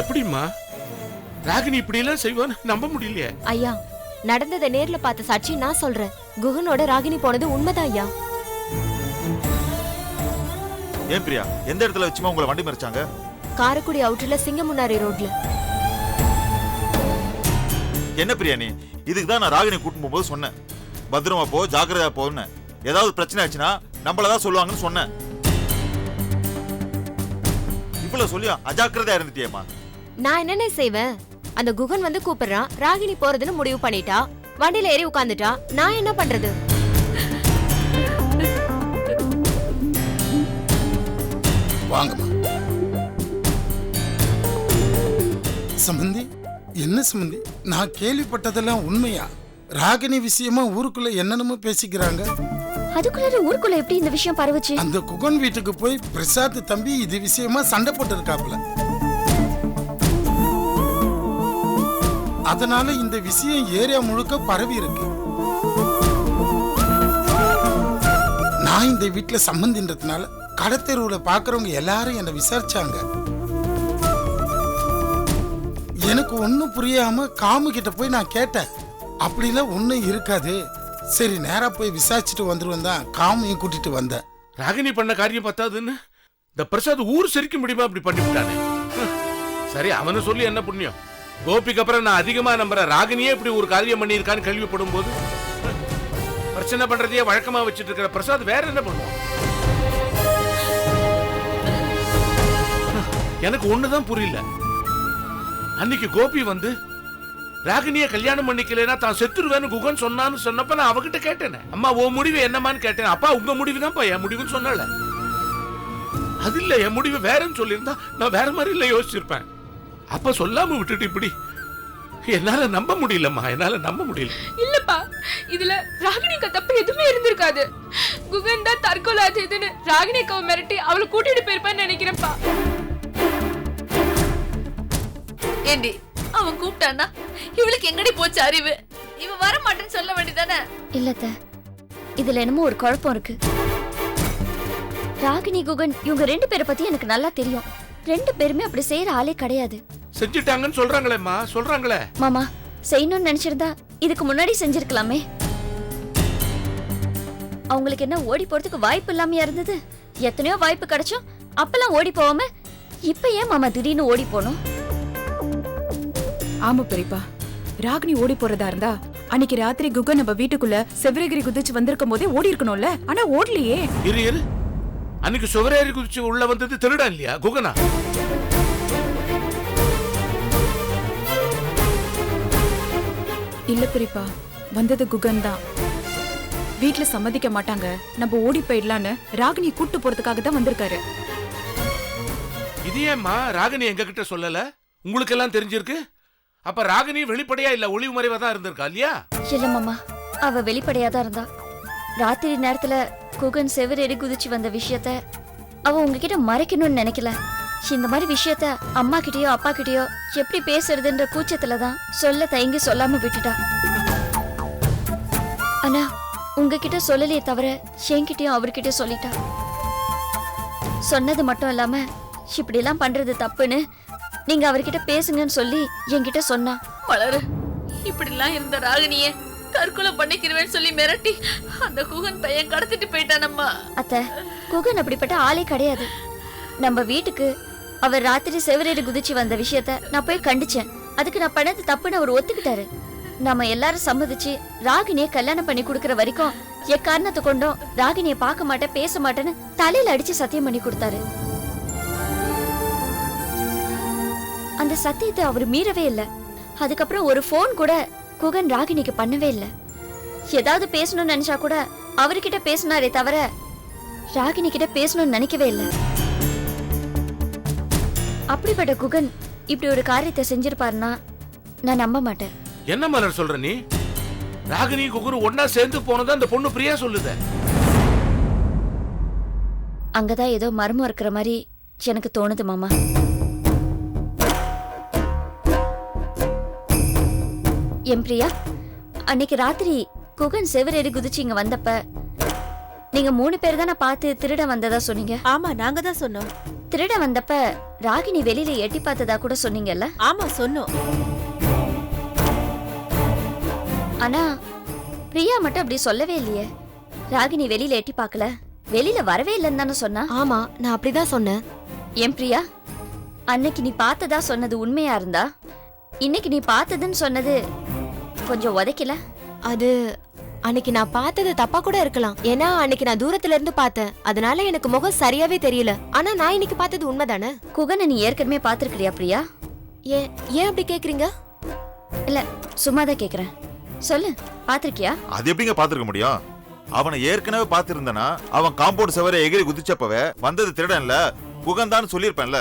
எப்படிம்மா? ராகினி இப்படி எல்லாம் செய்வான்னு நம்ப முடியலையே. ஐயா நடந்ததை நேர்ல பார்த்த சாட்சி நான் சொல்றேன். குகனோட ராகினி போனது உண்மைதான் ஐயா. ஏன் பிரியா? எந்த இடத்துல வச்சுமா உங்களை வண்டி மறிச்சாங்க? காரைக்குடி அவுட்டர்ல சிங்கமுன்னாரி ரோட்ல என்ன பிரியா நீ? இதுக்கு தான் நான் ராகினி கூட்டிட்டு போகும்போது சொன்னேன். பத்திரமா போ ஜாக்கிரதையா போன்னு. ஏதாவது பிரச்சனை ஆச்சுன்னா நம்மள தான் சொல்லுவாங்கன்னு சொன்னேன். இவ்வளவு சொல்லி அஜாக்கிரதையா இருந்துட்டியேம்மா. நான் என்னென்ன செய்வேன்? அந்த குகன் வந்து கூப்பிடுறான் ராகினி போறதுன்னு முடிவு பண்ணிட்டா வண்டியில ஏறி உட்காந்துட்டா நான் என்ன பண்றது? வாங்கம்மா. சம்பந்தி என்ன சம்பந்தி? நான் கேள்விப்பட்டதெல்லாம் உண்மையா? ராகினி விஷயமா ஊருக்குள்ள என்னென்னமோ பேசிக்கிறாங்க. அதுக்குள்ளார ஊருக்குள்ள எப்படி இந்த விஷயம் பரவுச்சு? அந்த குகன் வீட்டுக்கு போய் பிரசாத் தம்பி இது விஷயமா சண்டை போட்டு இருக்காப்ல அதனால இந்த விஷயம் ஏரியா முழுக்க பரவி இருக்கு. நான் இந்த வீட்டில் சம்பந்தின்றதுனால கடத்தெருவில் பார்க்குறவங்க எல்லாரும் என்னை விசாரிச்சாங்க. எனக்கு ஒன்றும் புரியாமல் காமு கிட்ட போய் நான் கேட்டேன். அப்படிலாம் ஒன்றும் இருக்காது. சரி நேராக போய் விசாரிச்சுட்டு வந்துருவேன் தான் காமையும் கூட்டிட்டு வந்தேன். ராகினி பண்ண காரியம் பத்தாதுன்னு? இந்த பிரசாத் ஊர் சிரிக்க முடியுமா அப்படி பண்ணிவிட்டானே? ஹம். சரி அவனை சொல்லி என்ன புண்ணியம்? கோபிக்கு அப்புறம் நான் அதிகமா நம்புறேன் ராகினியே இப்படி ஒரு காரியம் பண்ணியிருக்கான்னு கேள்விப்படும் போது பிரச்சனை பண்றதையே வழக்கமா வச்சுட்டு இருக்கிற பிரசாத் வேற என்ன பண்ணுவான்? எனக்கு ஒண்ணுதான் புரியல. அன்னைக்கு கோபி வந்து ராகினிய கல்யாணம் பண்ணிக்கலைன்னா தான் செத்துருவேன்னு குகன் சொன்னான்னு சொன்னப்ப நான் அவகிட்ட கேட்டேன். அம்மா உன் முடிவு என்னமான்னு கேட்டேன். அப்பா உங்க முடிவு தான்ப்பா என் முடிவுன்னு சொன்னல. அது இல்ல என் முடிவு வேறன்னு சொல்லியிருந்தா நான் வேற மாதிரி இல்ல யோசிச்சிருப்பேன். அப்ப சொல்லாம விட்டுட்டு இப்படி? என்னால நம்ப முடியலம்மா என்னால நம்ப முடியல. இல்லப்பா இதுல ராகினிக்கு தப்பு எதுவுமே இருந்திருக்காது. குகன் தான் தற்கொலை அது இதுன்னு ராகினிக்காவை மிரட்டி அவளை கூட்டிட்டு போயிருப்பான்னு நினைக்கிறேன்ப்பா. ஏண்டி அவன் கூப்பிட்டான்னா இவளுக்கு எங்கடி போச்சு அறிவு? இவ வர மாட்டேன்னு சொல்ல வேண்டியதானே? இல்லத்த இதுல என்னமோ ஒரு குழப்பம் இருக்கு. ராகினி குகன் இவங்க ரெண்டு பேரை பத்தி எனக்கு நல்லா தெரியும். ரெண்டு பேருமே அப்படி செய்யற ஆளே கிடையாது. செஞ்சுட்டாங்கன்னு சொல்றாங்களேம்மா சொல்றாங்களே. மாமா செய்யணும்னு நினைச்சிருந்தா இதுக்கு முன்னாடி செஞ்சிருக்கலாமே. அவங்களுக்கு என்ன ஓடி போறதுக்கு வாய்ப்பு இல்லாமையா இருந்தது? எத்தனையோ வாய்ப்பு கிடைச்சும் அப்பெல்லாம் ஓடி போகாம இப்ப ஏன் மாமா திடீர்னு ஓடி போனோம் ஆமா பெரியப்பா ராகினி ஓடி போறதா இருந்தா அன்னைக்கு ராத்திரி குகன் நம்ம வீட்டுக்குள்ள செவ்வரகிரி குதிச்சு வந்திருக்கும் போதே ஓடி இருக்கணும்ல? ஆனா ஓடலையே. இரு இரு. அன்னைக்கு சுவரேறி குதிச்சு உள்ள வந்தது திருடன் இல்லையா குகனா? இல்ல பெரியப்பா வந்தது குகன் தான் வீட்ல சம்மதிக்க மாட்டாங்க. நம்ம ஓடி போயிடலான்னு ராகினி கூட்டு போறதுக்காக தான் வந்திருக்காரு. இது ஏம்மா? ராகினி எங்க கிட்ட சொல்லல? உங்களுக்கு எல்லாம் தெரிஞ்சிருக்கு? அப்ப ராகினி வெளிப்படையா இல்ல ஒளிவு மறைவா தான் இருந்திருக்கா இல்லையா? இல்ல மாமா. அவ வெளிப்படையா தான் இருந்தா. ராத்திரி நேரத்துல குகன் செவரேறி குதிச்சு வந்த விஷயத்த அவ உங்ககிட்ட மறைக்கணும்னு நினைக்கல. இந்த மாதிரி விஷயத்த அம்மா கிட்டயோ அப்பா கிட்டயோ எப்படி பேசுறதுன்ற கூச்சத்துல தான் சொல்ல தயங்கி சொல்லாம விட்டுட்டா. ஆனா உங்ககிட்ட சொல்லலையே தவிர என்கிட்டயும் அவர்கிட்ட சொல்லிட்டா. சொன்னது மட்டும் இல்லாம இப்படி எல்லாம் பண்றது தப்புன்னு நீங்க அவர்கிட்ட பேசுங்கன்னு சொல்லி என்கிட்ட சொன்னா. வளரு இப்படிலாம் இருந்த ராகினிய தற்கொலை பண்ணிக்கிறவேன்னு சொல்லி மிரட்டி அந்த குகன் பையன் கடத்திட்டு போயிட்டானம்மா. அத்த குகன் அப்படிப்பட்ட ஆளே கிடையாது. நம்ம வீட்டுக்கு அவர் ராத்திரி செவரேறி குதிச்சு வந்த விஷயத்த நான் போய் கண்டிச்சேன். அதுக்கு நான் பண்ணது தப்புன்னு அவர் ஒத்துக்கிட்டாரு. நாம எல்லாரும் சம்மதிச்சு ராகினிய கல்யாணம் பண்ணி கொடுக்கற வரைக்கும் எக்காரணத்தை கொண்டும் ராகினிய பார்க்க மாட்டேன் பேச மாட்டேன்னு தலையில அடிச்சு சத்தியம் பண்ணி கொடுத்தாரு. அந்த சத்தியத்தை அவர் மீறவே இல்ல. அதுக்கப்புறம் ஒரு ஃபோன் கூட குகன் ராகினிக்கு பண்ணவே இல்ல. ஏதாவது பேசணும்னு நினைச்சா கூட அவர்கிட்ட பேசினாரே தவிர ராகினி கிட்ட பேசணும்னு நினைக்கவே இல்லை. அப்படிப்பட்ட குகன் இப்படி ஒரு காரியத்தை செஞ்சிருப்பாருன்னா நான் நம்ப மாட்டேன். என்ன மலர் சொல்ற நீ? ராகினி குகுரு ஒன்னா சேர்ந்து போனதை அந்த பொண்ணு பிரியா சொல்லுத. அங்கதான் ஏதோ மர்மம் இருக்கிற மாதிரி எனக்கு தோணுது மாமா. என் பிரியா அன்னைக்கு ராத்திரி குகன் செவரேறி குதிச்சு இங்க வந்தப்ப நீங்க மூணு பேர் தானே பார்த்து திருட வந்ததா சொன்னீங்க? ஆமா நாங்க தான் சொன்னோம். திருட வந்தப்ப ராகினி வெளியில எட்டி பார்த்ததா கூட சொன்னீங்கல்ல? ஆமா சொன்னோம். ஆனா பிரியா மட்டும் அப்படி சொல்லவே இல்லையே. ராகினி வெளியில எட்டி பார்க்கல. வெளியில வரவே இல்லைன்னு தானே சொன்னா? ஆமா நான் அப்படிதான் சொன்னேன். ஏன் பிரியா? அன்னைக்கு நீ பார்த்ததா சொன்னது உண்மையா இருந்தா? இன்னைக்கு நீ பார்த்ததுன்னு சொன்னது கொஞ்சம் உதைக்கல? அது அன்னைக்கு நான் பார்த்தது தப்பா கூட இருக்கலாம். ஏன்னா அன்னைக்கு நான் தூரத்துல இருந்து பார்த்தேன். அதனால எனக்கு முகம் சரியாவே தெரியல. ஆனா நான் இன்னைக்கு பார்த்தது உண்மைதானே? குகனை நீ ஏற்கனவே பார்த்திருக்கிறியா பிரியா? ஏன் ஏன் அப்படி கேக்குறீங்க? இல்ல சும்மா தான் கேக்குறேன். சொல்லு பார்த்திருக்கியா? அது எப்படிங்க பாத்துருக்க முடியும்? அவனை ஏற்கனவே பார்த்திருந்தனா அவன் காம்பவுண்ட் செவரை எகிரி குதிச்சப்பவே வந்தது திருடன்ல குகன் தான் சொல்லியிருப்பேன்ல.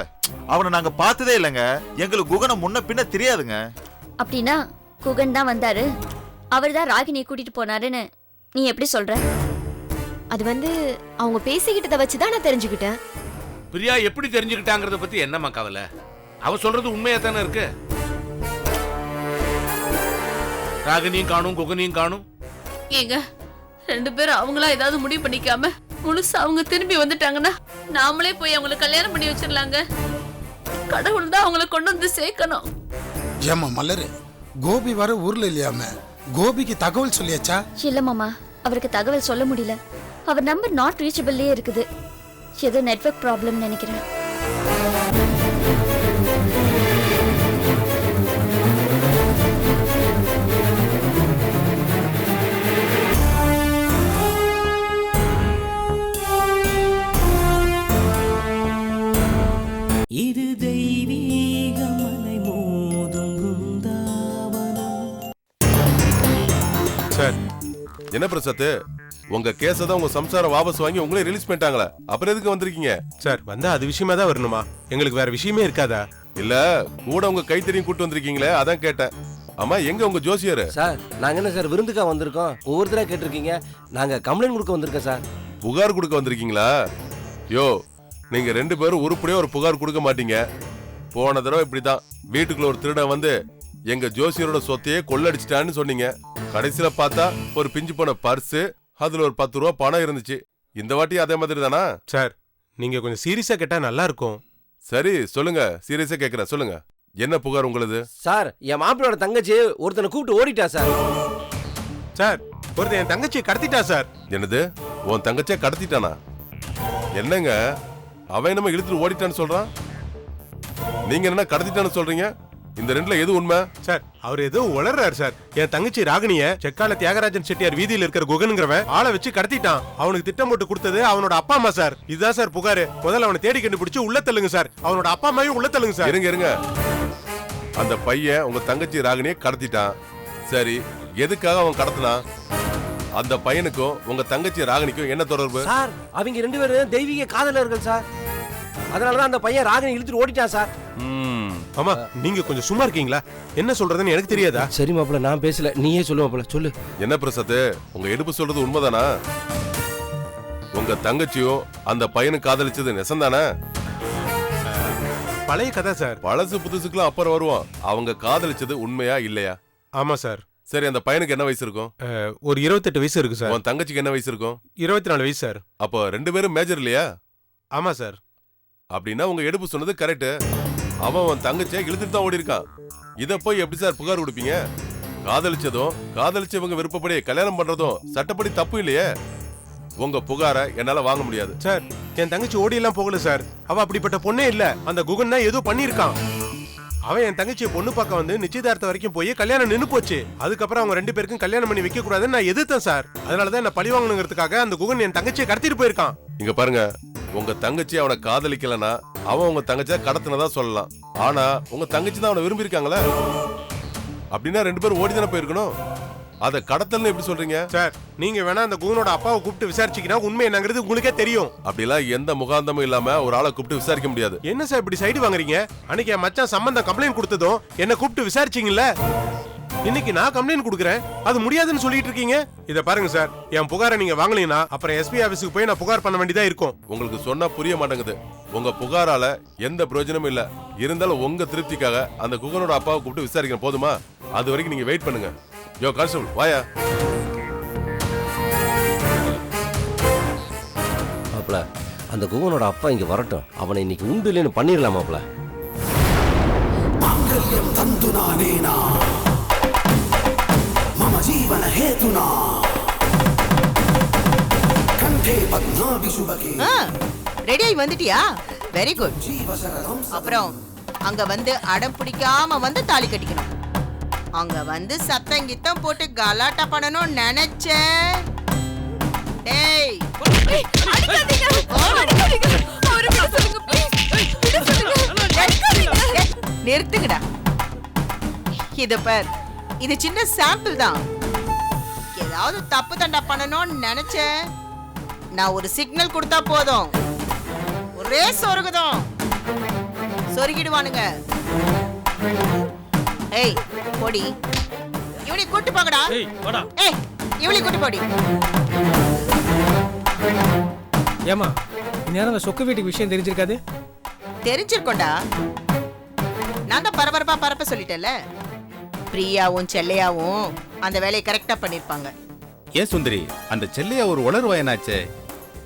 அவனை நாங்க பார்த்ததே இல்லைங்க. எங்களுக்கு குகனை முன்ன பின்ன தெரியாதுங்க. அப்படின்னா குகன் தான் வந்தாரு. அவர் தான் ராகினியை கூட்டிட்டு போனாருன்னு. நீ எப்படி சொல்ற? அது வந்து அவங்க பேசிக்கிட்டத வச்சுதான் நான் தெரிஞ்சுக்கிட்டேன். பிரியா எப்படி தெரிஞ்சுக்கிட்டாங்கறத பத்தி என்னம்மா கவலை? அவ சொல்றது உண்மையா தானே இருக்கு? ராகினியும் காணும் குகனையும் காணும். ஏங்க ரெண்டு பேரும் அவங்களா ஏதாவது முடிவு பண்ணிக்காம முழுசா அவங்க திரும்பி வந்துட்டாங்கன்னா நாமளே போய் அவங்கள கல்யாணம் பண்ணி வச்சிடலாங்க. கடவுள் தான் அவங்கள கொண்டு வந்து சேர்க்கணும். ஏம்மா மலரு கோபி வர ஊர்ல இல்லையாம? கோபிக்கு தகவல் சொல்லியாச்சா? இல்ல மாமா அவருக்கு தகவல் சொல்ல முடியல. அவர் நம்பர் நாட் ரீச்சபிள்லயே இருக்குது. ஏதோ நெட்வொர்க் ப்ராப்ளம் நினைக்கிறேன். பிரசாத் உங்க கேஸ தான் உங்க சம்சாரம் வாபஸ் வாங்கி உங்களே ரிலீஸ் பண்ணிட்டாங்களா. அப்புறம் எதுக்கு வந்திருக்கீங்க? சார் வந்தா அது விஷயமா தான் வரணுமா? எங்களுக்கு வேற விஷயமே இருக்காதா? இல்ல கூட உங்க கைத்தறியும் கூட்டு வந்திருக்கீங்களே அதான் கேட்டேன். ஆமா எங்க உங்க ஜோசியர்? சார் நாங்க என்ன சார் விருந்துக்கா வந்திருக்கோம்? ஒவ்வொருத்தரா கேட்டிருக்கீங்க. நாங்க கம்ப்ளைண்ட் கொடுக்க வந்திருக்கோம் சார். புகார் கொடுக்க வந்திருக்கீங்களா? யோ நீங்க ரெண்டு பேரும் உருப்படியா ஒரு புகார் கொடுக்க மாட்டீங்க. போன தடவை இப்படிதான் வீட்டுக்குள்ள ஒரு திருடன் வந்து எங்க ஜோசியரோட சொத்தையே கொள்ளடிச்சிட்டான்னு சொன்னீங்க. கடைசியில பார்த்தா ஒரு பிஞ்சு போன பர்ஸ் அதுல ஒரு பத்து ரூபா பணம் இருந்துச்சு. இந்த வாட்டி அதே மாதிரி தானா? சார் நீங்க கொஞ்சம் சீரியஸா கேட்டா நல்லா இருக்கும். சரி சொல்லுங்க. சீரியஸா கேக்குறேன் சொல்லுங்க. என்ன புகார் உங்களுது? சார் என் மாப்பிளோட தங்கச்சி ஒருத்தனை கூப்பிட்டு ஓடிட்டா சார். சார் ஒருத்தன் என் தங்கச்சியை கடத்திட்டா சார். என்னது? உன் தங்கச்சியை கடத்திட்டானா? என்னங்க? அவன் என்னமோ இழுத்துட்டு ஓடிட்டான்னு சொல்றான்? நீங்க என்ன கடத்திட்டான்னு சொல்றீங்க? இந்த ரெண்டுல எது உண்மை? சார் அவர் ஏதோ உளறாரு சார். என் தங்கச்சி ராகினிய செக்கால தியாகராஜன் செட்டியார் வீதியில இருக்கிற குகனுங்கிறவன் ஆளை வச்சு கடத்திட்டான். அவனுக்கு திட்டம் போட்டு கொடுத்தது அவனோட அப்பா அம்மா சார். இதுதான் சார் புகாரு. முதல்ல அவனை தேடி கண்டுபிடிச்சு உள்ள தள்ளுங்க சார். அவனோட அப்பா அம்மாவையும் உள்ள தள்ளுங்க சார். இருங்க இருங்க. அந்த பையன் உங்க தங்கச்சி ராகினியை கடத்திட்டான். சரி எதுக்காக அவன் கடத்தினான்? அந்த பையனுக்கும் உங்க தங்கச்சி ராகினிக்கும் என்ன தொடர்பு? சார் அவங்க ரெண்டு பேரும் தெய்வீக காதலர்கள் சார். அதனாலதான் அந்த பையன் ராகினி இழுத்துட்டு ஓடிட்டான் சார். ம், ஆமா நீங்க கொஞ்சம் சும்மா இருக்கீங்களா? என்ன சொல்றதுன்னு எனக்கு தெரியாதா? சரி மாப்பிள நான் பேசல. நீயே சொல்லு மாப்பிள சொல்லு. என்ன பிரசாத் உங்க எடுப்பு சொல்றது உண்மைதானா? உங்க தங்கச்சியும் அந்த பையனும் காதலிச்சது நெசந்தானே? பழைய கதை சார். பழசு புதுசுக்குலாம் அப்புறம் வருவோம் அவங்க காதலிச்சது உண்மையா இல்லையா? ஆமா சார். சரி அந்த பையனுக்கு என்ன வயசு இருக்கும்? ஒரு இருபத்தெட்டு வயசு இருக்கு சார். உன் தங்கச்சிக்கு என்ன வயசு இருக்கும்? இருபத்தி நாலு வயசு சார். அப்போ ரெண்டு பேரும் மேஜர் இல்லையா? ஆமா சார். அப்படின்னா உங்க எடுப்பு சொன்னது கரெக்ட் அவன் அவன் தங்கச்சியை இழுத்துட்டு தான் ஓடி இருக்கான் இத போய் எப்படி சார் புகார் கொடுப்பீங்க? காதலிச்சதும் காதலிச்சவங்க விருப்பப்படி கல்யாணம் பண்றதும் சட்டப்படி தப்பு இல்லையே? உங்க புகாரை என்னால வாங்க முடியாது. சார் என் தங்கச்சி ஓடி எல்லாம் போகல சார். அவ அப்படிப்பட்ட பொண்ணே இல்ல. அந்த குகன் தான் ஏதோ பண்ணியிருக்கான். அவன் என் தங்கச்சியை பொண்ணு பார்க்க வந்து நிச்சயதார்த்தம் வரைக்கும் போய் கல்யாணம் நின்னு போச்சு. அதுக்கப்புறம் அவங்க ரெண்டு பேருக்கும் கல்யாணம் பண்ணி வைக்க கூடாதுன்னு நான் எதிர்த்தேன் சார். அதனாலதான் என்ன பழி வாங்கணுங்கிறதுக்காக அந்த குகன் என் தங்கச்சியை கடத்திட்டு போயிருக்கான். இங்க பாருங்க. உங்க தங்கச்சி அவனை காதலிக்கலனா அவன் உங்க தங்கச்சியா கடத்தினதா சொல்லலாம். ஆனா உங்க தங்கச்சி தான் அவனை விரும்பி இருக்காங்களே அப்படின்னா ரெண்டு பேரும் ஓடி தானே போயிருக்கணும்? அத கடத்தல்னு எப்படி சொல்றீங்க? சார் நீங்க வேணா அந்த குகனோட அப்பாவை கூப்பிட்டு விசாரிச்சீங்கன்னா உண்மை என்னங்கிறது உங்களுக்கே தெரியும். அப்படிலாம் எந்த முகாந்தமும் இல்லாம ஒரு ஆளை கூப்பிட்டு விசாரிக்க முடியாது. என்ன சார் இப்படி சைடு வாங்குறீங்க? அன்னைக்கு என் மச்சான் சம்பந்தம் கம்ப்ளைண்ட் கொடுத்ததும் என்ன கூப்பிட்டு விசாரிச்சீங்கல்ல? இன்னைக்கு நான் கம்ப்ளைண்ட் கொடுக்குறேன். அது முடியாதுன்னு சொல்லிட்டு இருக்கீங்க? இத பாருங்க சார். என் புகாரை நீங்க வாங்கலீங்கன்னா அப்புறம் எஸ்பி ஆபீஸுக்கு போய் நான் புகார் பண்ண வேண்டியதா இருக்கும். உங்களுக்கு சொன்னா புரிய மாட்டேங்குது. உங்க புகாரால எந்த பிரயோஜனமும் இல்ல. இருந்தாலும் உங்க திருப்திக்காக அந்த குகனோட அப்பாவை கூப்பிட்டு விசாரிக்கணும். போதுமா? அது வரைக்கும் நீங்க வெயிட் பண்ணுங்க. யோ கான்ஸ்டபிள் வாயா? மாப்பிள அந்த குகனோட அப்பா இங்க வரட்டும். அவனை இன்னைக்கு உண்டு இல்லைன்னு பண்ணிடலாம் மாப்ள ரெடி ஆகி வந்துட்டியா வெரி குட் அப்புறம் அங்க வந்து அடம் பிடிக்காம வந்து தாலி கட்டிக்கணும் அங்க வந்து சத்தம் கித்தம் போட்டு கலாட்டா பண்ணணும்னு நினைச்சேன் டேய் டேய், நிறுத்துங்கடா இத பார் இது சின்ன சாம்பிள் தான் ஏதாவது தப்பு தண்டா பண்ணணும்னு நினைச்சேன். நான் ஒரு சிக்னல் கொடுத்தா போதும். ஒரே சொருகுதம். சொருகிடுவானுங்க. ஏய் போடி. இவனை கூட்டு போங்கடா. ஏய் இவளை கூட்டு போடி. ஏமா இந்நேரம் அந்த சொக்கு வீட்டுக்கு விஷயம் தெரிஞ்சிருக்காது? தெரிஞ்சிருக்கோண்டா நான் தான் பரபரப்பா பரப்ப சொல்லிட்டேன்ல. பிரியாவும் செல்லையாவும் அந்த வேலையை கரெக்டா பண்ணிருப்பாங்க ஏன் சுந்தரி அந்த செல்லையா ஒரு உளறு வயனாச்சே?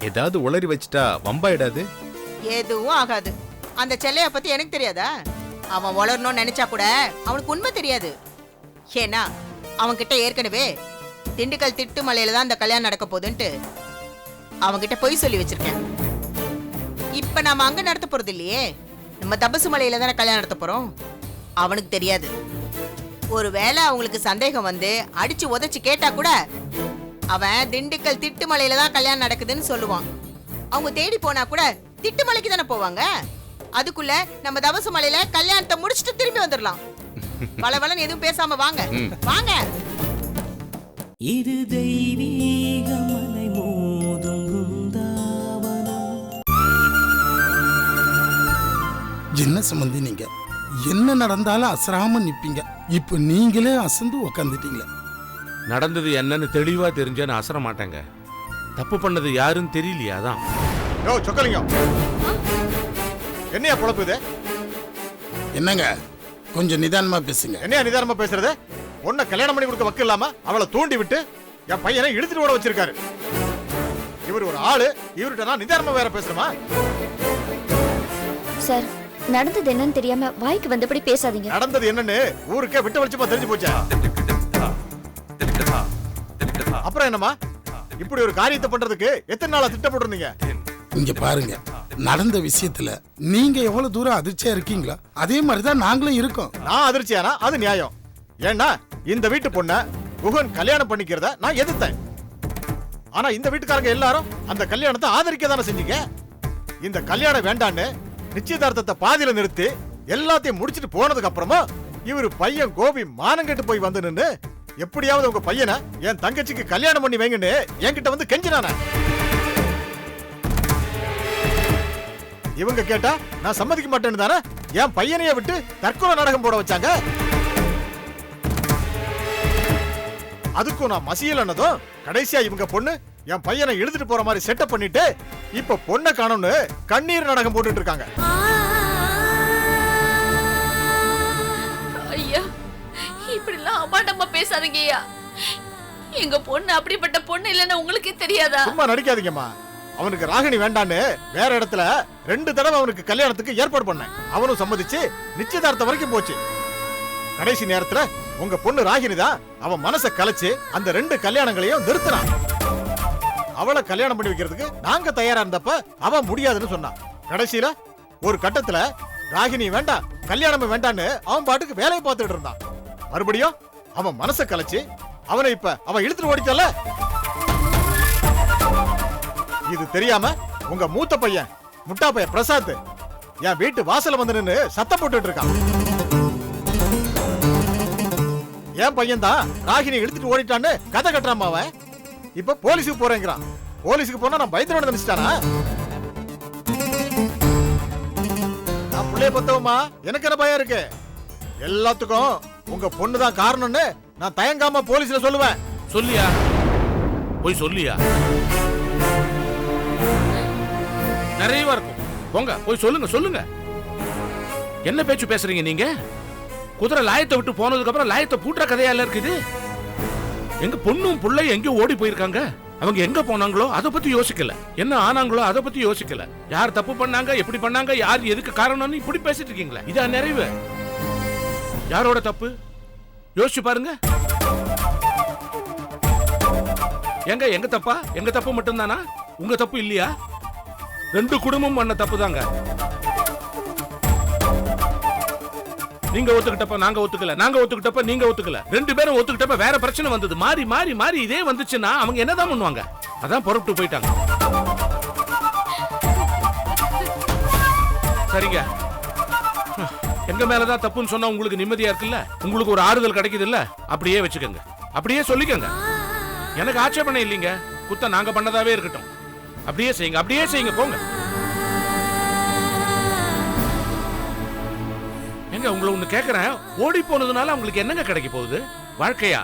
ஏதாவது உளறி வச்சுட்டா வம்பாயிடாது? எதுவும் ஆகாது. அந்த செல்லைய பத்தி எனக்கு தெரியாதா? அவன் வளரணும்னு நினைச்சா கூட அவனுக்கு உண்மை தெரியாது. ஏன்னா அவன்கிட்ட ஏற்கனவே திண்டுக்கல் திட்டு மலையில தான் அந்த கல்யாணம் நடக்க போகுதுன்ட்டு அவன்கிட்ட பொய் சொல்லி வச்சிருக்கேன். இப்ப நாம அங்க நடத்த போறது இல்லையே? நம்ம தபசு மலையில தானே கல்யாணம் நடத்த போறோம்? அவனுக்கு தெரியாது. ஒருவேளை அவங்களுக்கு சந்தேகம் வந்து அடிச்சு உதச்சு கேட்டா கூட அவன் திண்டுக்கல் திட்டு மலையில தான் கல்யாணம் நடக்குதுன்னு சொல்லுவான். அவங்க தேடி போனா கூட திட்டு மலைக்கு தானே போவாங்க? அதுக்குள்ள நம்ம தவசு மலையில கல்யாணத்தை முடிச்சுட்டு திரும்பி வந்துடலாம் வளவளன்னு எதுவும் பேசாம வாங்க. வாங்க. இது தெய்வீக மலை மோதும் என்ன சம்பந்தி நீங்க? என்ன நடந்தாலும் அசராம நிப்பீங்க. இப்ப நீங்களே அசந்து உக்காந்துட்டீங்களே. நடந்தது என்னன்னு தெளிவா தெரிஞ்சா நான் அசர மாட்டேங்க. தப்பு பண்ணது யாருன்னு தெரியலையா அதான். யோ சொக்கலிங்கம். என்னையா பொழப்பு இது என்னங்க? கொஞ்சம் நிதானமா பேசுங்க. என்னையா நிதானமா பேசுறது? உன்னை கல்யாணம் பண்ணி கொடுக்க வக்கு இல்லாம அவளை தூண்டி விட்டு என் பையனை இழுத்துட்டு ஓட வச்சிருக்காரு. இவர் ஒரு ஆளு இவர்கிட்ட நான் நிதானமா வேற பேசுறமா சார் நடந்தது என்னன்னு தெரியாம வாய்க்கு வந்தபடி பேசாதீங்க. நடந்தது என்னன்னு ஊருக்கே விட்டு வெளிச்சமா தெரிஞ்சு போச்சா? அப்புறம் என்னம்மா? இப்படி ஒரு காரியத்தை பண்றதுக்கு எத்தனை நாளா திட்டம் போட்டிருந்தீங்க இங்க பாருங்க. நடந்த விஷயத்துல நீங்க எவ்வளவு தூரம் அதிர்ச்சியா இருக்கீங்களோ அதே மாதிரிதான் நாங்களும் இருக்கோம். நான் அதிர்ச்சியானா? அது நியாயம். ஏன்னா இந்த வீட்டு பொண்ண குகன் கல்யாணம் பண்ணிக்கிறத நான் எதிர்த்தேன். ஆனா இந்த வீட்டுக்காரங்க எல்லாரும் அந்த கல்யாணத்தை ஆதரிக்க தானே செஞ்சீங்க? இந்த கல்யாணம் வேண்டான்னு நிச்சயதார்த்தத்தை பாதியில நிறுத்தி எல்லாத்தையும் முடிச்சிட்டு போனதுக்கு அப்புறமா இவரு பையன் கோபி மானங்கெட்டு போய் வந்து நின்னு எப்படியாவது உங்க பையனை என் தங்கச்சிக்கு கல்யாணம் பண்ணி வைங்கன்னு என்கிட்ட வந்து கெஞ்சினானே. இவங்க கேட்டா நான் சம்மதிக்க மாட்டேன்னு தானே? என் பையனைய விட்டு தற்கொலை நாடகம் போட வச்சாங்க? அதுக்கும் நான் மசியலன்னதும் கடைசியா இவங்க பொண்ணு என் பையனை எழுதிட்டு போற மாதிரி செட்டப் பண்ணிட்டு இப்ப பொண்ணை காணும்னு கண்ணீர் நாடகம் போட்டுட்டு இருக்காங்க. அபாண்டமா பேசாதீங்க ஐயா. எங்க பொண்ணு அப்படிப்பட்ட பொண்ணு இல்லைன்னு உங்களுக்கே தெரியாதா? சும்மா நடிக்காதீங்கம்மா. அவனுக்கு ராகினி வேண்டான்னு வேற இடத்துல ரெண்டு தடவை அவனுக்கு கல்யாணத்துக்கு ஏற்பாடு பண்ணேன். அவனும் சம்மதிச்சு நிச்சயதார்த்தம் வரைக்கும் போச்சு. கடைசி நேரத்துல உங்க பொண்ணு ராகினி தான் அவன் மனசை கலைச்சு அந்த ரெண்டு கல்யாணங்களையும் நிறுத்தினான். அவளை கல்யாணம் பண்ணி வைக்கிறதுக்கு நாங்க தயாரா இருந்தப்ப அவன் முடியாதுன்னு சொன்னான். கடைசியில ஒரு கட்டத்துல ராகினி வேண்டாம் கல்யாணமே வேண்டான்னு அவன் பாட்டுக்கு வேலையை பார்த்துட்டு இருந்தான். மறுபடியும் அவன் மனசை கலைச்சு அவனை இப்ப அவன் இழுத்துட்டு ஓடிச்சல இது தெரியாம உங்க மூத்த பையன் முட்டா பையன் பிரசாத் என் வீட்டு வாசல்ல வந்து நின்னு சத்தம் போட்டுட்டு இருக்கான். என் பையன் தான் ராகினி இழுத்துட்டு ஓடிட்டான்னு கதை கட்டுறாமா அவன். இப்ப போலீஸுக்கு போறேங்கிறான். போலீஸுக்கு போனா நான் பயத்துல நினைச்சிட்டானா? நான் பிள்ளைய பத்தவமா எனக்கு என்ன பயம் இருக்கு? எல்லாத்துக்கும் உங்க பொண்ணு தான் காரணம்னு நான் தயங்காம போலீஸ்ல சொல்லுவேன். சொல்லியா? போய் சொல்லியா? நிறையவா இருக்கும். போங்க போய் சொல்லுங்க சொல்லுங்க. என்ன பேச்சு பேசுறீங்க நீங்க? குதிரை லாயத்தை விட்டு போனதுக்கு அப்புறம் லாயத்தை பூட்டுற கதையால இருக்குது? எங்க பொண்ணும் பிள்ளையும் எங்கேயோ ஓடி போயிருக்காங்க. அவங்க எங்க போனாங்களோ அதை பத்தி யோசிக்கல. என்ன ஆனாங்களோ அதை பத்தி யோசிக்கல. யார் தப்பு பண்ணாங்க எப்படி பண்ணாங்க யார் எதுக்கு காரணம்னு இப்படி பேசிட்டு இருக்கீங்களா. இதான் நிறைவு. யாரோட தப்பு? யோசிச்சு பாருங்க. எங்க எங்க தப்பா? எங்க தப்பு மட்டும்தானா? உங்க தப்பு இல்லையா? ரெண்டு குடும்பம் பண்ண தப்பு தாங்க நீங்க ஒத்துக்கிட்டப்ப நாங்க ஒத்துக்கல. நாங்க ஒத்துக்கிட்டப்ப நீங்க ஒத்துக்கல. ரெண்டு பேரும் ஒத்துக்கிட்டப்ப வேற பிரச்சனை வந்தது. மாறி மாறி மாறி இதே வந்துச்சுன்னா அவங்க என்னதான் பண்ணுவாங்க? அதான் புறப்பட்டு போயிட்டாங்க. சரிங்க. எங்க மேலதான் தப்புன்னு சொன்னா உங்களுக்கு நிம்மதியா இருக்குல்ல? உங்களுக்கு ஒரு ஆறுதல் கிடைக்குது இல்ல அப்படியே வச்சுக்கோங்க. அப்படியே சொல்லிக்கோங்க. எனக்கு ஆட்சேபணம் இல்லைங்க. குத்த நாங்க பண்ணதாவே இருக்கட்டும். அப்படியே செய்யுங்க. அப்படியே செய்யுங்க. போங்க. எங்க உங்களை ஒண்ணு கேக்குறேன். ஓடி போனதுனால உங்களுக்கு என்னங்க கிடைக்க போகுது? வாழ்க்கையா?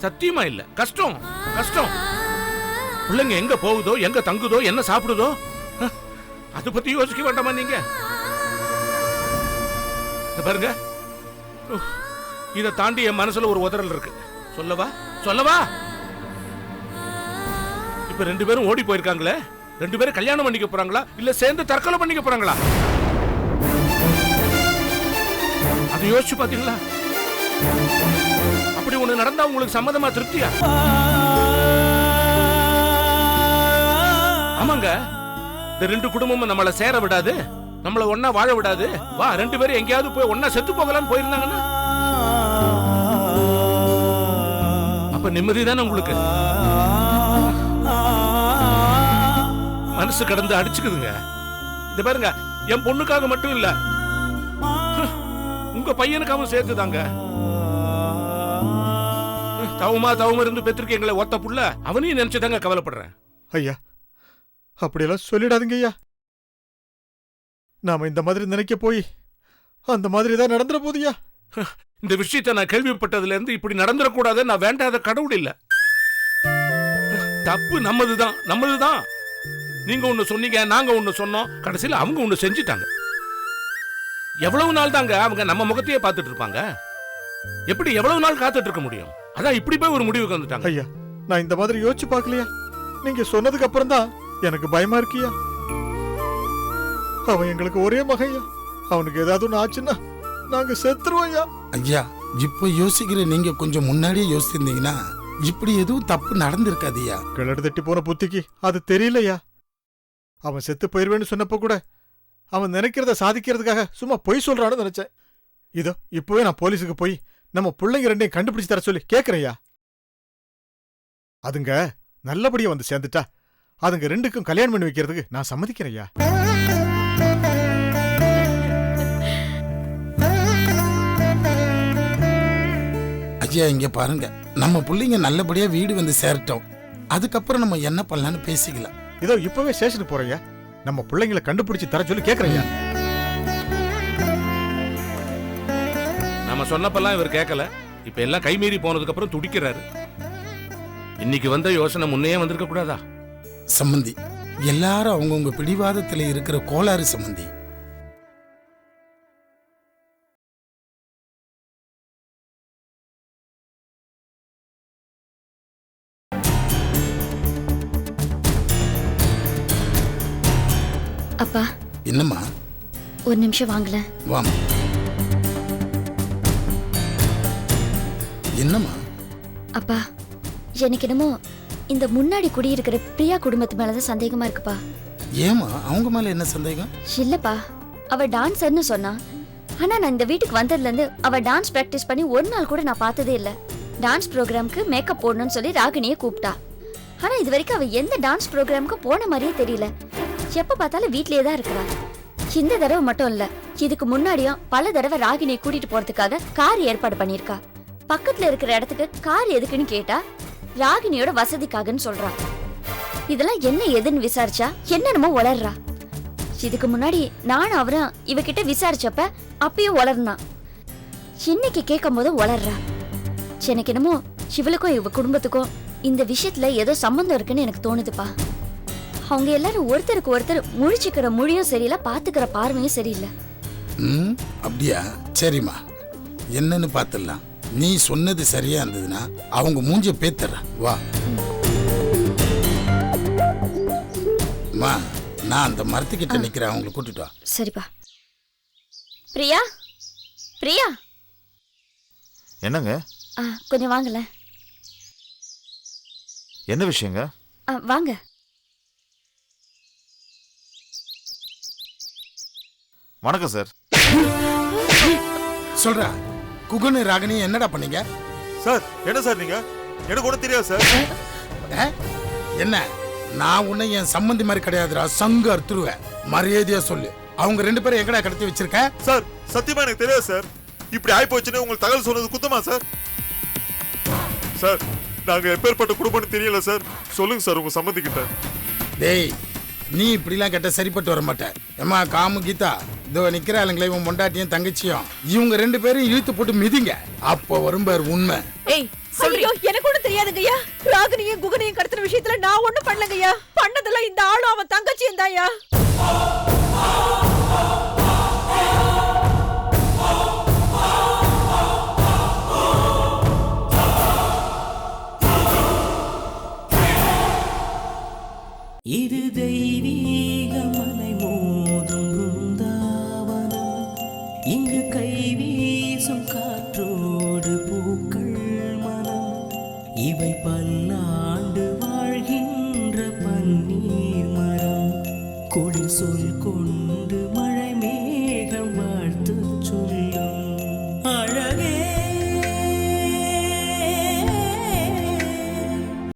சத்தியமா இல்ல. கஷ்டம். கஷ்டம். பிள்ளைங்க எங்க போகுதோ எங்க தங்குதோ என்ன சாப்பிடுதோ? அதை பத்தி யோசிக்க வேண்டாமா நீங்க? பாருங்க. இதை இத தாண்டி என் மனசுல ஒரு உதறல் இருக்கு. சொல்லவா? சொல்லவா? இப்ப ரெண்டு பேரும் ஓடி போயிருக்காங்களே? ரெண்டு பேரும் கல்யாணம் பண்ணிக்க போறாங்களா? இல்ல சேர்ந்து தற்கொலை பண்ணிக்க போறாங்களா? அதை யோசிச்சு பாத்தீங்களா? அப்படி ஒண்ணு நடந்தா உங்களுக்கு சம்மதமா திருப்தியா? ஆமாங்க. இந்த ரெண்டு குடும்பமும் நம்மள சேர விடாது. நம்மள ஒன்னா வாழ விடாது. வா ரெண்டு பேரும் எங்கேயாவது போய் ஒன்னா செத்து போகலாம்னு போயிருந்தாங்கன்னா. அப்ப நிம்மதி தானே உங்களுக்கு? மனசு கடந்து அடிச்சுக்குதுங்க. இந்த பாருங்க என் பொண்ணுக்காக மட்டும் இல்ல. உங்க பையனுக்காகவும் சேர்த்துதாங்க. தவமா தவமா இருந்து பெற்றிருக்கீங்களே ஒத்த புள்ள. அவனையும் நினைச்சுதாங்க கவலைப்படுறேன். ஐயா அப்படியெல்லாம் சொல்லிடாதீங்க ஐயா. நாம இந்த மாதிரி நினைக்க போய் அந்த மாதிரி தான் நடந்துற போதியா? இந்த விஷயத்தை நான் கேள்விப்பட்டதுல இருந்து இப்படி நடந்துடக்கூடாது நான் வேண்டாத கடவுள் இல்ல. தப்பு நம்மதுதான் நம்மதுதான். நீங்க ஒண்ணு சொன்னீங்க நாங்க ஒண்ணு சொன்னோம். கடைசியில அவங்க ஒண்ணு செஞ்சிட்டாங்க. எவ்வளவு நாள் தாங்க அவங்க நம்ம முகத்தையே பார்த்துட்டு இருப்பாங்க? எப்படி எவ்வளவு நாள் காத்துட்டு இருக்க முடியும்? அதான் இப்படி போய் ஒரு முடிவுக்கு வந்துட்டாங்க. ஐயா நான் இந்த மாதிரி யோசிச்சு பார்க்கலையா? நீங்க சொன்னதுக்கு அப்புறம் தான் எனக்கு பயமா இருக்கியா? அவன் எங்களுக்கு ஒரே மகையா? அவனுக்கு ஏதாவது ஒண்ணு ஆச்சுன்னா நாங்க செத்துருவோம் ஐயா இப்போ யோசிக்கிற நீங்க கொஞ்சம் முன்னாடியே யோசிச்சிருந்தீங்கன்னா இப்படி எதுவும் தப்பு நடந்திருக்காதுயா கிளடு தட்டி போன புத்திக்கு அது தெரியலையா? அவன் செத்து போயிருவேன்னு சொன்னப்போ கூட அவன் நினைக்கிறத சாதிக்கிறதுக்காக சும்மா பொய் சொல்றான்னு நினைச்சேன். இதோ இப்பவே நான் போலீஸுக்கு போய் நம்ம பிள்ளைங்க ரெண்டையும் கண்டுபிடிச்சு தர சொல்லி கேக்குறேயா அதுங்க நல்லபடியா வந்து சேர்ந்துட்டா அதுங்க ரெண்டுக்கும் கல்யாணம் பண்ணி வைக்கிறதுக்கு நான் சம்மதிக்கிறேன்யா. ஐயா இங்க பாருங்க. நம்ம பிள்ளைங்க நல்லபடியா வீடு வந்து சேரட்டும். அதுக்கப்புறம் நம்ம என்ன பண்ணலாம்னு பேசிக்கலாம் இதோ இப்பவே ஸ்டேஷனுக்கு போறேன்யா நம்ம பிள்ளைங்களை கண்டுபிடிச்சு தர சொல்லி கேக்குறேன்யா நம்ம சொன்னப்பெல்லாம் இவர் கேட்கல இப்ப எல்லாம் கைமீறி போனதுக்கு அப்புறம் துடிக்கிறாரு. இன்னைக்கு வந்த யோசனை முன்னையே வந்திருக்க கூடாதா? சம்மந்தி எல்லாரும் அவங்கவுங்க பிடிவாதத்துல இருக்கிற கோளாறு சம்மந்தி ஒரு நிமிஷம் வாங்கல வாமா. என்னம்மா? அப்பா எனக்கு என்னமோ இந்த முன்னாடி குடியிருக்கிற பிரியா குடும்பத்து மேலதான் சந்தேகமா இருக்குப்பா. ஏமா அவங்க மேல என்ன சந்தேகம்? இல்லப்பா அவ டான்சர்னு சொன்னா. ஆனா நான் இந்த வீட்டுக்கு வந்ததுல இருந்து அவ டான்ஸ் பிராக்டிஸ் பண்ணி ஒரு நாள் கூட நான் பார்த்ததே இல்ல. டான்ஸ் ப்ரோக்ராம்க்கு மேக்கப் போடணும்னு சொல்லி ராகினியை கூப்பிட்டா. ஆனா இது வரைக்கும் அவ எந்த டான்ஸ் ப்ரோக்ராம்க்கு போன மாதிரியே தெரியல. எப்ப பார்த்தாலும் வீட்லயே தான் இருக்கிறா. இந்த தடவை மட்டும் இல்ல இதுக்கு முன்னாடியும் பல தடவை ராகினியை கூட்டிட்டு போறதுக்காக கார் ஏற்பாடு பண்ணிருக்கா பக்கத்துல இருக்கிற இடத்துக்கு கார் எதுக்குன்னு கேட்டா ராகினியோட வசதிக்காகன்னு சொல்றா. இதெல்லாம் என்ன எதுன்னு விசாரிச்சா என்னென்னமோ வளர்றா இதுக்கு முன்னாடி நானும் அவரும் இவகிட்ட விசாரிச்சப்ப அப்பயும் வளர்னான் இன்னைக்கு கேட்கும் போது வளர்றா எனக்கு என்னமோ சிவலுக்கும் இவ குடும்பத்துக்கும் இந்த விஷயத்துல ஏதோ சம்பந்தம் இருக்குன்னு எனக்கு தோணுதுப்பா. அவங்க எல்லாரும் ஒருத்தருக்கு ஒருத்தர் முழிச்சுக்கிற மொழியும் சரியில்லை பாத்துக்கிற பார்வையும் சரியில்லை. ம் அப்படியா? சரிம்மா. என்னன்னு பார்த்துடலாம் நீ சொன்னது சரியா இருந்ததுன்னா அவங்க மூஞ்ச பேத்துறேன். வா. அம்மா நான் அந்த மரத்துக்கிட்ட நிக்கிறேன். அவங்களை கூட்டிட்டு வா. சரிப்பா. பிரியா? பிரியா? என்னங்க? ஆ, கொஞ்சம் வாங்கல என்ன விஷயங்க? ஆ, வாங்க. வணக்கம் சார் சொல்றா குகனு ராகினி என்னடா பண்ணீங்க? சார் என்ன சார் நீங்க? எனக்கு ஒன்றும் தெரியாது சார். ஆ? என்ன? நான் உன்னை என் சம்மந்தி மாதிரி கிடையாதுடா சங்கு அறுத்துருவேன் மரியாதையா சொல்லு. அவங்க ரெண்டு பேரும் எங்கடா கடத்தி வச்சிருக்க? சார் சத்தியமா எனக்கு தெரியாது சார். இப்படி ஆயி போச்சுன்னு உங்களுக்கு தகவல் சொன்னது குத்தமா சார்? சார் நாங்க எப்பேற்பட்ட குடும்பம்னு தெரியல சார். சொல்லுங்க சார் உங்க சம்மந்திக்கிட்ட டேய் நீ இப்படிலாம் கேட்ட சரிப்பட்டு வர மாட்டேன் ஏம்மா காமு கீதா? இதோ நிக்கிறாளுங்களே இவன் பொண்டாட்டியும் தங்கச்சியும். இவங்க ரெண்டு பேரும் இழுத்து போட்டு மிதிங்க. அப்போ வரும் பாரு உண்மை. ஏய் ஐயோ எனக்கு ஒண்ணும் தெரியாதுங்கய்யா ராகினியும் குகனையும் கடத்தின விஷயத்துல நான் ஒண்ணும் பண்ணலங்கய்யா பண்ணதெல்லாம் இந்த ஆளும் அவன் தங்கச்சியும் தான்யா